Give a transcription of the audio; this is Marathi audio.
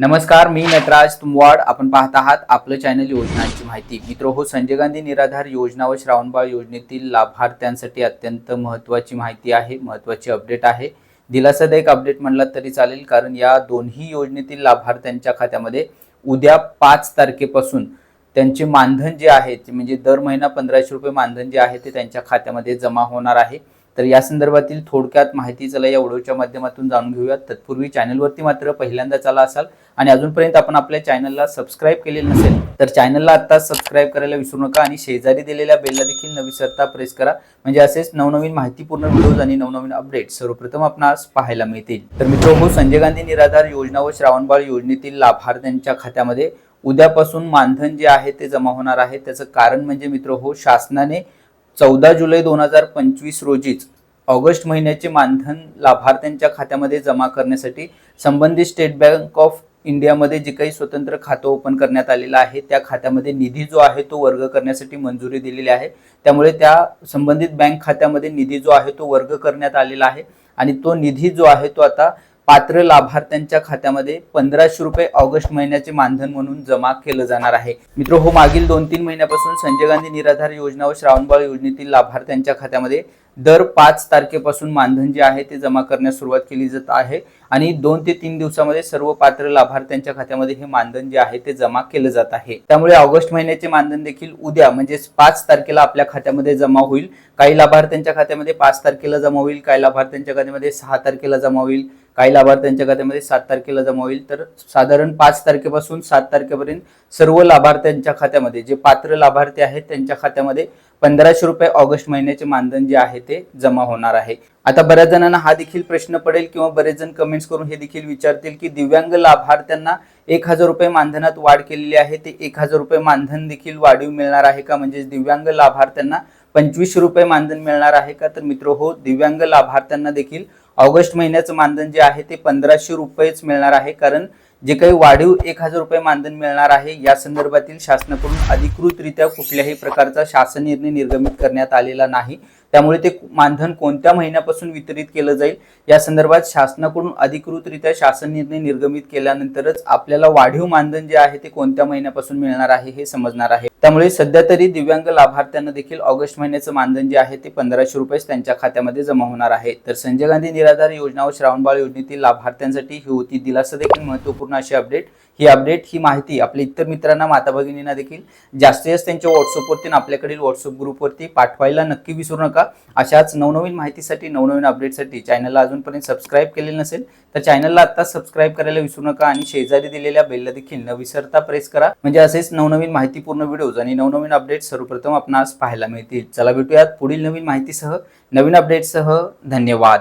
नमस्कार मी नटराज तुमवाड. आपण पाहत आहात आपलं चॅनल योजनांची माहिती. मित्र हो संजय गांधी निराधार योजना व श्रावणबाळ योजनेतील लाभार्थ्यांसाठी अत्यंत महत्त्वाची माहिती आहे महत्त्वाची अपडेट आहे. दिलासादायक अपडेट म्हणला तरी चालेल कारण या दोन्ही योजनेतील लाभार्थ्यांच्या खात्यामध्ये उद्या पाच तारखेपासून त्यांचे मानधन जे आहे ते म्हणजे दर महिना पंधराशे रुपये मानधन जे आहे ते त्यांच्या खात्यामध्ये जमा होणार आहे. तर या संदर्भातील थोडक्यात माहिती चला या व्हिडिओच्या माध्यमातून जाणून घेऊयात. तत्पूर्वी चॅनलवरती मात्र पहिल्यांदाच आला असाल आणि अजूनपर्यंत आपण आपल्या चॅनलला सबस्क्राईब केलेलं नसेल तर चॅनलला आता सबस्क्राईब करायला विसरू नका आणि शेजारी दिलेल्या बेलला देखील न विसरता प्रेस करा. म्हणजे असेच नवनवीन माहितीपूर्ण व्हिडिओज आणि नवनवीन अपडेट सर्वप्रथम आपणास पाहायला मिळतील. तर मित्र हो संजय गांधी निराधार योजना व श्रावणबाळ योजनेतील लाभार्थ्यांच्या खात्यामध्ये उद्यापासून मानधन जे आहे ते जमा होणार आहे. त्याचं कारण म्हणजे मित्र हो शासनाने चौदा जुलै दोन हजार पंचवीस रोजीच ऑगस्ट महिन्याचे मानधन लाभार्थ्यांच्या खात्यामध्ये जमा करण्यासाठी संबंधित स्टेट बँक ऑफ इंडियामध्ये जे काही स्वतंत्र खातं ओपन करण्यात आलेलं आहे त्या खात्यामध्ये निधी जो आहे तो वर्ग करण्यासाठी मंजुरी दिलेली आहे. त्यामुळे त्या संबंधित बँक खात्यामध्ये निधी जो आहे तो वर्ग करण्यात आलेला आहे आणि तो निधी जो आहे तो आता पात्र लाभार्थ्यांच्या खात्यामध्ये पंधराशे रुपये ऑगस्ट महिन्याचे मानधन म्हणून जमा केलं जाणार आहे. मित्र हो मागील दोन तीन महिन्यापासून संजय गांधी निराधार योजना व श्रावणबाळ योजनेतील लाभार्थ्यांच्या खात्यामध्ये दर पाच तारखेपासून मानधन जे आहे ते जमा करण्यास सुरुवात केली जात आहे आणि दोन ते तीन दिवसामध्ये सर्व पात्र लाभार्थ्यांच्या खात्यामध्ये हे मानधन जे आहे ते जमा केलं जात आहे. त्यामुळे ऑगस्ट महिन्याचे मानधन देखील उद्या म्हणजेच पाच तारखेला आपल्या खात्यामध्ये जमा होईल. काही लाभार्थ्यांच्या खात्यामध्ये पाच तारखेला जमा होईल काही लाभार्थ्यांच्या खात्यामध्ये सहा तारखेला जमा होईल काही लाभार्थ्यांच्या खात्यामध्ये सात तारखेला जमा होईल. तर साधारण पाच तारखेपासून सात तारखेपर्यंत सर्व लाभार्थ्यांच्या खात्यामध्ये जे पात्र लाभार्थी आहेत त्यांच्या खात्यामध्ये पंधराशे रुपये ऑगस्ट महिन्याचे मानधन जे आहे ते जमा होणार आहे. आता बऱ्याच जणांना हा देखील प्रश्न पडेल किंवा बरेच जण कमेंट्स करून हे देखील विचारतील की दिव्यांग लाभार्थ्यांना एक हजार रुपये मानधनात वाढ केलेली आहे ते एक हजार रुपये मानधन देखील वाढीव मिळणार आहे का? म्हणजे दिव्यांग लाभार्थ्यांना पंचवीसशे रुपये मानधन मिळणार आहे का? तर मित्र हो दिव्यांग लाभार्थ्यांना देखील ऑगस्ट महिन्याचं मानधन जे आहे ते पंधराशे रुपयेच मिळणार आहे. कारण जे काही वाढीव एक हजार रुपये मानधन मिळणार आहे या संदर्भातील शासनाकडून अधिकृतरित्या कुठल्याही प्रकारचा शासन निर्णय निर्गमित करण्यात आलेला नाही. त्यामुळे ते मानधन कोणत्या महिन्यापासून वितरित केलं जाईल? या संदर्भात शासनाकडून अधिकृतरित्या शासन निर्णय निर्गमित केल्यानंतरच आपल्याला वाढीव मानधन जे आहे ते कोणत्या महिन्यापासून मिळणार आहे हे समजणार आहे. त्यामुळे सध्या तरी दिव्यांग लाभार्थ्यांना देखील ऑगस्ट महिन्याचं मानधन जे आहे ते पंधराशे रुपये त्यांच्या खात्यामध्ये जमा होणार आहे. तर संजय गांधी निराधार योजना व श्रावणबाळ योजनेतील लाभार्थ्यांसाठी ही होती दिलासा देखील महत्त्वपूर्ण अशी अपडेट. ही अपडेट ही माहिती आपल्या इतर मित्रांना माता भगिनींना देखील जास्तीत जास्त त्यांच्या व्हॉट्सअपवरती आणि आपल्याकडील व्हॉट्सअप ग्रुपवरती पाठवायला नक्की विसरू नका. अशाच नवनवीन माहितीसाठी नवनवीन अपडेटसाठी चॅनलला अजूनपर्यंत सबस्क्राईब केलेलं नसेल तर चॅनलला आत्ता सबस्क्राईब करायला विसरू नका आणि शेजारी दिलेल्या बेलला देखील न विसरता प्रेस करा. म्हणजे असेच नवनवीन माहितीपूर्ण व्हिडिओज आणि नवनवीन अपडेट सर्वप्रथम आपणास पाहायला मिळतील. चला भेटूयात पुढील नवीन माहितीसह. नवीन अपडेटसह धन्यवाद.